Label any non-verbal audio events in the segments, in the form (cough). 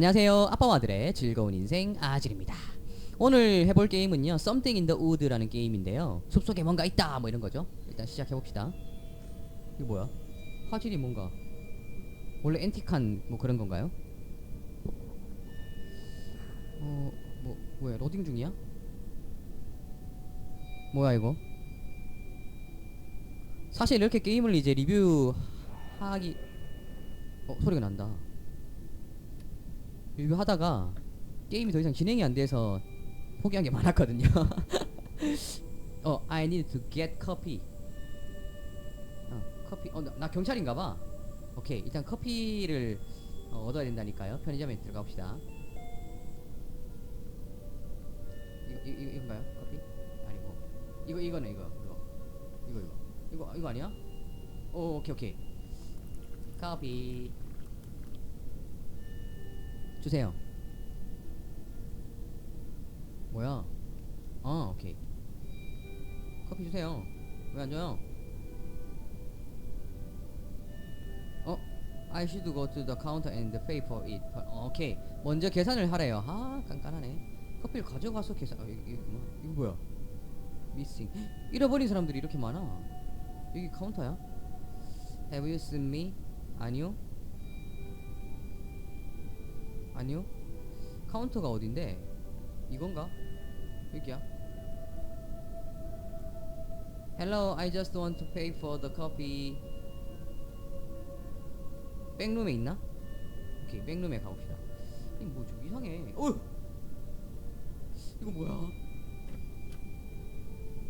안녕하세요. 아빠와들의 즐거운 인생 아질입니다. 오늘 해볼 게임은요. Something in the Wood라는 게임인데요. 숲속에 뭔가 있다 뭐 이런 거죠. 일단 시작해 봅시다. 이게 뭐야? 화질이 뭔가 원래 앤틱한 뭐 그런 건가요? 어, 뭐 뭐야? 로딩 중이야? 뭐야 이거? 사실 이렇게 게임을 이제 리뷰하기 어 소리가 난다. 리뷰하다가 게임이 더 이상 진행이 안 돼서 포기한 게 많았거든요. (laughs) 어, I need to get coffee. 어, 커피. 어, 나, 나 경찰인가 봐. 오케이. 일단 커피를 어, 얻어야 된다니까요. 편의점에 들어가 봅시다. 이거, 이거, 이거 이건가요? 커피? 아니고. 이거 이거네, 이거. 이거. 이거 이거. 이거 이거 아니야? 오, 오케이, 오케이. 커피. 주세요. 뭐야? 아, 오케이. 커피 주세요. 왜 안 줘요? 어? I should go to the counter and pay for it. 어, 오케이. 먼저 계산을 하래요. 아, 깐깐하네. 커피를 가져가서 계산. 어, 이거, 이거, 뭐야? 미싱. (gasps) 잃어버린 사람들이 이렇게 많아. 여기 카운터야? Have you seen me? 아니요. 아니요. 카운터가 어딘데? 이건가? 여기야. Hello, I just want to pay for the coffee. 백룸에 있나? 오케이, 백룸에 가봅시다. 이 뭐좀 이상해. 어! 이거 뭐야?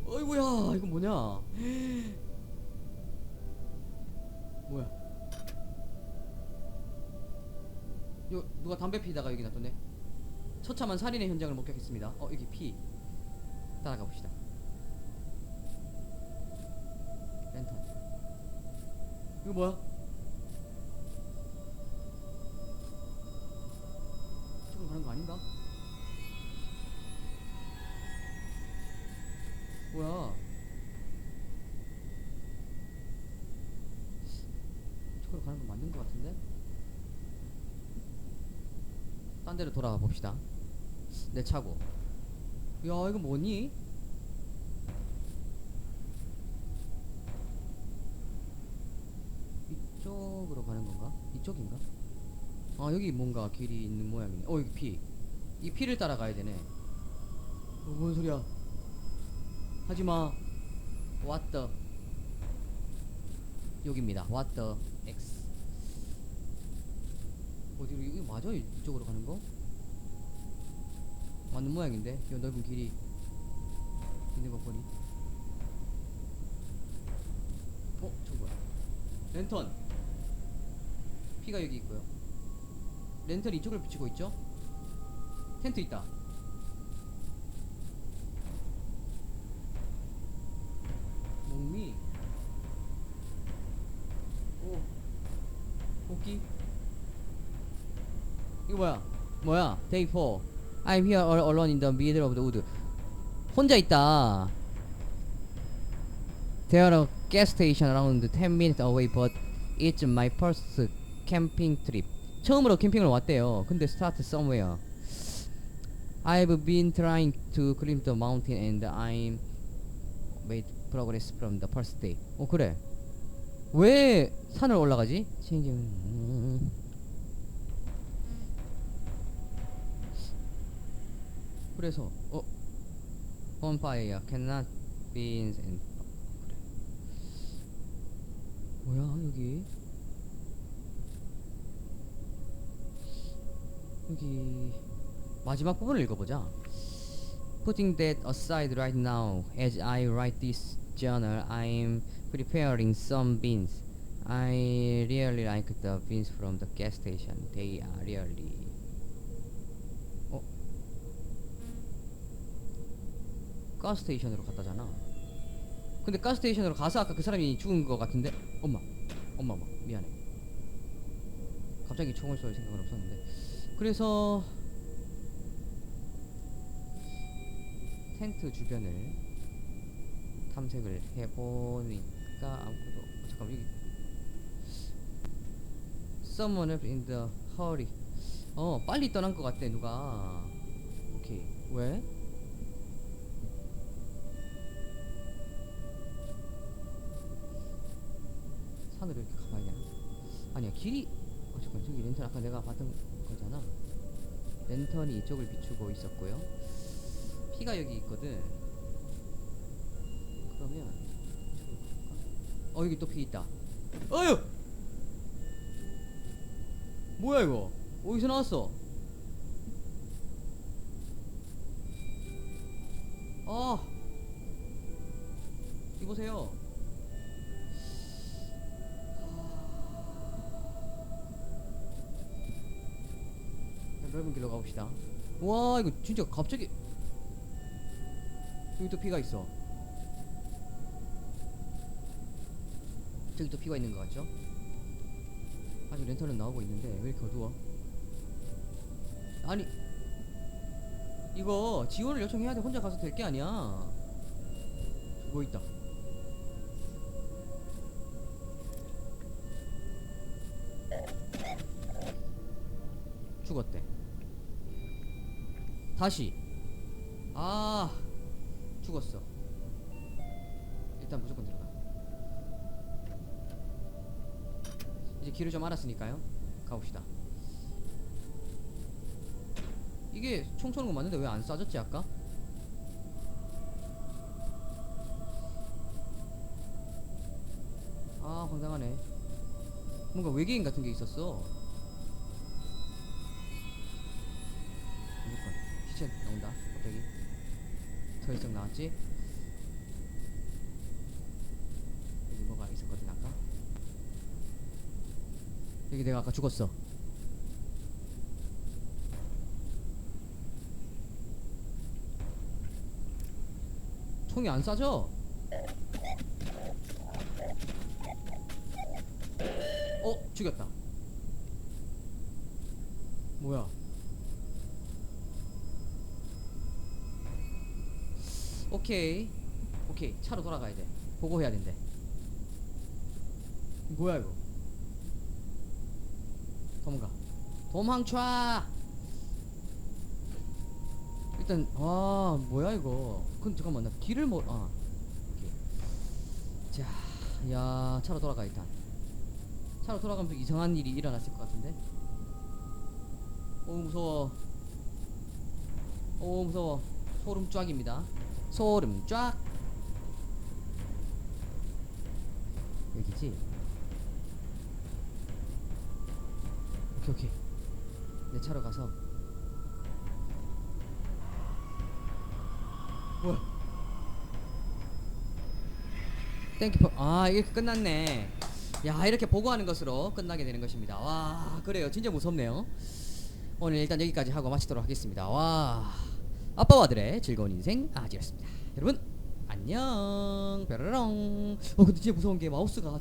어이구야, 이거 뭐냐? (gasps) 뭐야? 요 누가 담배 피다가 여기 놔뒀네. 처참한 살인의 현장을 목격했습니다. 어 여기 피. 따라가 봅시다. 랜턴. 이거 뭐야? 지금 가는 거 아닌가? 딴 데로 돌아가 봅시다. 내 차고. 야, 이거 뭐니? 이쪽으로 가는 건가? 이쪽인가? 아, 여기 뭔가 길이 있는 모양이네. 어, 여기 피. 이 피를 따라가야 되네. 어, 뭔 소리야? 하지 마. The? 여기입니다. X. 어디로 이거 맞아? 이쪽으로 가는 거? 맞는 모양인데 이 넓은 길이 있는 거 보니 어? 저 뭐야 랜턴 피가 여기 있고요 랜턴 이쪽을 비추고 있죠? 텐트 있다 목미 오 도끼 이거 뭐야? 뭐야? Day 4. I'm here all alone in the middle of the wood. 혼자 있다. There are a gas station around 10 minutes away, but it's my first camping trip. 처음으로 캠핑을 왔대요. 근데 start somewhere. I've been trying to climb the mountain and I'm made progress from the first day. 어 그래. 왜 산을 올라가지? 그래서 어 bonfire cannot be in and 그래 뭐야 여기 여기 마지막 부분을 읽어보자 Putting that aside right now, as I write this journal, I'm preparing some beans. I really like the beans from the gas station. They are really. 가스스테이션으로 갔다잖아. 근데 가스스테이션으로 가서 아까 그 사람이 죽은 거 같은데? 엄마, 엄마, 엄마, 미안해. 갑자기 총을 쏠 생각은 없었는데. 그래서 텐트 주변을 탐색을 해보니까 아무것도 어, 잠깐 여기 Someone in the hurry. 어 빨리 떠난 것 같대 누가 오케이 왜? 산으로 이렇게 가봐야 되나? 아니야 길이 어 잠깐 저기 랜턴 아까 내가 봤던 거잖아. 랜턴이 이쪽을 비추고 있었고요. 피가 여기 있거든. 그러면? 어 여기 또 피 있다. 어휴! 뭐야 이거? 어디서 나왔어? 아 이보세요 넓은 길로 가봅시다. 와 이거 진짜 갑자기 여기 또 피가 있어. 저기 또 피가 있는 것 같죠? 아직 랜턴은 나오고 있는데 왜 이렇게 어두워? 아니 이거 지원을 요청해야 돼. 혼자 가서 될 게 아니야. 뭐 있다. 죽었대 다시. 아 죽었어. 일단 무조건 들어가. 이제 길을 좀 알았으니까요. 가봅시다. 이게 총 쏘는 거 맞는데 왜 안 쏴졌지 아까? 아 황당하네. 뭔가 외계인 같은 게 있었어 시체 나온다. 갑자기. 더 이상 나왔지? 여기 뭐가 있었거든 아까? 여기 내가 아까 죽었어. 총이 안 쏴져? 어 죽였다. 뭐야 오케이. 오케이. 차로 돌아가야 돼. 보고해야 된대. 뭐야 이거? 도망가. 도망쳐! 일단 와 뭐야 이거? 그 잠깐만 나 길을 뭐아 오케이. 자야 차로 돌아가 일단. 차로 돌아가면서 이상한 일이 일어났을 것 같은데? 오 무서워. 오 무서워. 소름 쫙입니다 소름 쫙 여기지? 오케이 오케이. 내 차로 가서. 뭐야 땡큐 포- 아 이렇게 끝났네. 야 이렇게 보고하는 것으로 끝나게 되는 것입니다. 와 그래요. 진짜 무섭네요. 오늘 일단 여기까지 하고 마치도록 하겠습니다. 와 아빠와 아들의 즐거운 인생 아지였습니다. 여러분 안녕. 뾰로롱. 어 근데 진짜 무서운 게 마우스가